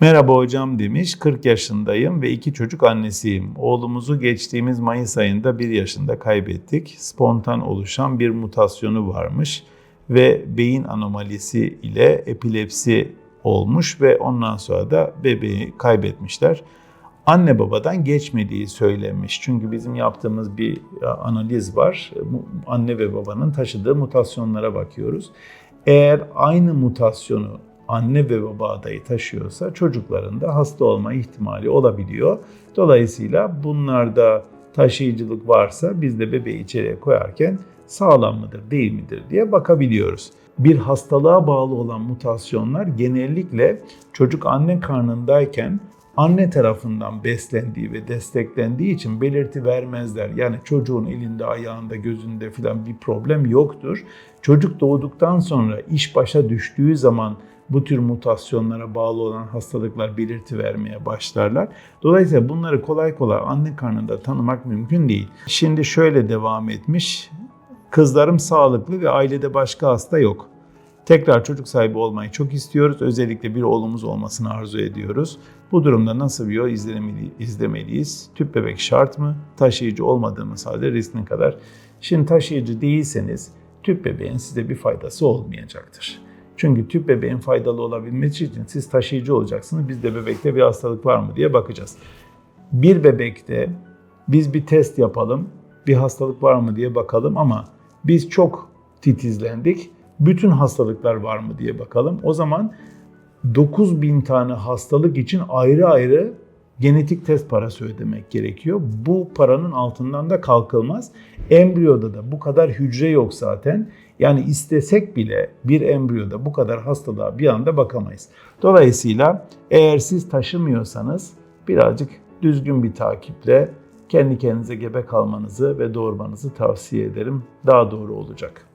Merhaba hocam demiş. 40 yaşındayım ve iki çocuk annesiyim. Oğlumuzu geçtiğimiz Mayıs ayında 1 yaşında kaybettik. Spontan oluşan bir mutasyonu varmış ve beyin anomalisi ile epilepsi olmuş ve ondan sonra da bebeği kaybetmişler. Anne babadan geçmediği söylenmiş. Çünkü bizim yaptığımız bir analiz var. Anne ve babanın taşıdığı mutasyonlara bakıyoruz. Eğer aynı mutasyonu anne ve baba adayı taşıyorsa çocukların da hasta olma ihtimali olabiliyor. Dolayısıyla bunlarda taşıyıcılık varsa biz de bebeği içeriye koyarken sağlam mıdır değil midir diye bakabiliyoruz. Bir hastalığa bağlı olan mutasyonlar genellikle çocuk anne karnındayken anne tarafından beslendiği ve desteklendiği için belirti vermezler. Yani çocuğun elinde, ayağında, gözünde filan bir problem yoktur. Çocuk doğduktan sonra iş başa düştüğü zaman bu tür mutasyonlara bağlı olan hastalıklar belirti vermeye başlarlar. Dolayısıyla bunları kolay kolay anne karnında tanımak mümkün değil. Şimdi şöyle devam etmiş. Kızlarım sağlıklı ve ailede başka hasta yok. Tekrar çocuk sahibi olmayı çok istiyoruz. Özellikle bir oğlumuz olmasını arzu ediyoruz. Bu durumda nasıl bir yol izlemeli, izlemeliyiz? Tüp bebek şart mı? Taşıyıcı olmadığımız halde riskine kadar. Şimdi taşıyıcı değilseniz tüp bebeğin size bir faydası olmayacaktır. Çünkü tüp bebeğin faydalı olabilmesi için siz taşıyıcı olacaksınız. Biz de bebekte bir hastalık var mı diye bakacağız. Bir bebekte biz bir test yapalım, bir hastalık var mı diye bakalım ama biz çok titizlendik. Bütün hastalıklar var mı diye bakalım. O zaman 9000 tane hastalık için ayrı ayrı genetik test parası ödemek gerekiyor. Bu paranın altından da kalkılmaz. Embriyoda da bu kadar hücre yok zaten. Yani istesek bile bir embriyoda bu kadar hastalığa bir anda bakamayız. Dolayısıyla eğer siz taşımıyorsanız birazcık düzgün bir takiple kendi kendinize gebe kalmanızı ve doğurmanızı tavsiye ederim. Daha doğru olacak.